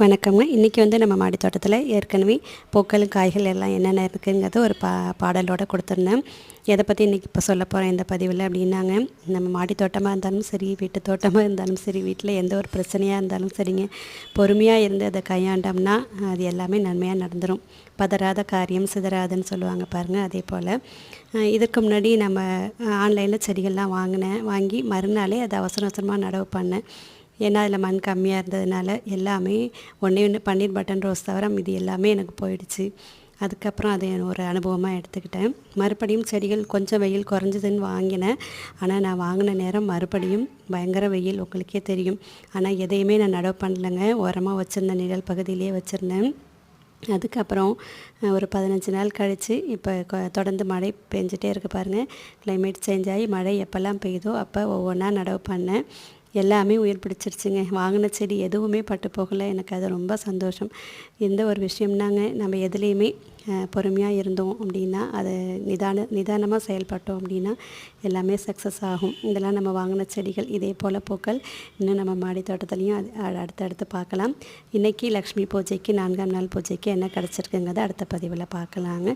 வணக்கம்ங்க. இன்றைக்கி வந்து நம்ம மாடி தோட்டத்தில் ஏற்கனவே பூக்கள் காய்கள் எல்லாம் என்னென்ன இருக்குங்கிறத ஒரு பா பாடலோடு கொடுத்துருந்தேன். எதை பற்றி இன்றைக்கி இப்போ சொல்ல போகிறேன் இந்த பதிவில் அப்படின்னாங்க நம்ம மாடி தோட்டமாக இருந்தாலும் சரி வீட்டு தோட்டமாக இருந்தாலும் சரி வீட்டில் எந்த ஒரு பிரச்சனையாக இருந்தாலும் சரிங்க. பொறுமையாக இருந்து அதை கையாண்டோம்னா அது எல்லாமே நன்மையாக நடந்துடும் பதறாத காரியம் சிதறாதுன்னு சொல்லுவாங்க பாருங்கள் அதே போல். இதற்கு இதுக்கு முன்னாடி நம்ம ஆன்லைனில் செடிகள்லாம் வாங்கினேன் வாங்கி மறுநாளே அதை அவசர அவசரமாக நடவு பண்ணேன். ஏன்னா அதில் மண் கம்மியாக இருந்ததுனால எல்லாமே ஒன்றே ஒன்று பன்னீர் பட்டன் ரோஸ் தவிர இது எல்லாமே எனக்கு போயிடுச்சு. அதுக்கப்புறம் அதை ஒரு அனுபவமாக எடுத்துக்கிட்டேன். மறுபடியும் செடிகள் கொஞ்சம் வெயில் குறைஞ்சதுன்னு வாங்கினேன். ஆனால் நான் வாங்கின நேரம் மறுபடியும் பயங்கர வெயில் உங்களுக்கே தெரியும். ஆனால் எதையுமே நான் நடவு பண்ணலைங்க. உரமாக வச்சுருந்தேன் நிழல் பகுதியிலே வச்சுருந்தேன். அதுக்கப்புறம் ஒரு பதினஞ்சு நாள் கழித்து இப்போ தொடர்ந்து மழை பெஞ்சிட்டே இருக்குது பாருங்கள் கிளைமேட் சேஞ்ச் ஆகி மழை எப்போல்லாம் பெய்யுதோ அப்போ ஒவ்வொன்றா நடவு பண்ணேன். எல்லாமே உயிர் பிடிச்சிருச்சுங்க. வாங்கின செடி எதுவுமே பட்டு போகலை. எனக்கு அது ரொம்ப சந்தோஷம். எந்த ஒரு விஷயம்னாங்க நம்ம எதுலேயுமே பொறுமையாக இருந்தோம் அப்படின்னா அது நிதான நிதானமாக செயல்பட்டோம் அப்படின்னா எல்லாமே சக்ஸஸ் ஆகும். இதெல்லாம் நம்ம வாங்கின செடிகள் இதே போல் பூக்கள் இன்னும் நம்ம மாடி தோட்டத்துலேயும் அது அடுத்தடுத்து பார்க்கலாம். இன்றைக்கி லக்ஷ்மி பூஜைக்கு நான்காம் நாள் பூஜைக்கு என்ன கிடச்சிருக்குங்கிறத அடுத்த பதிவில் பார்க்கலாங்க.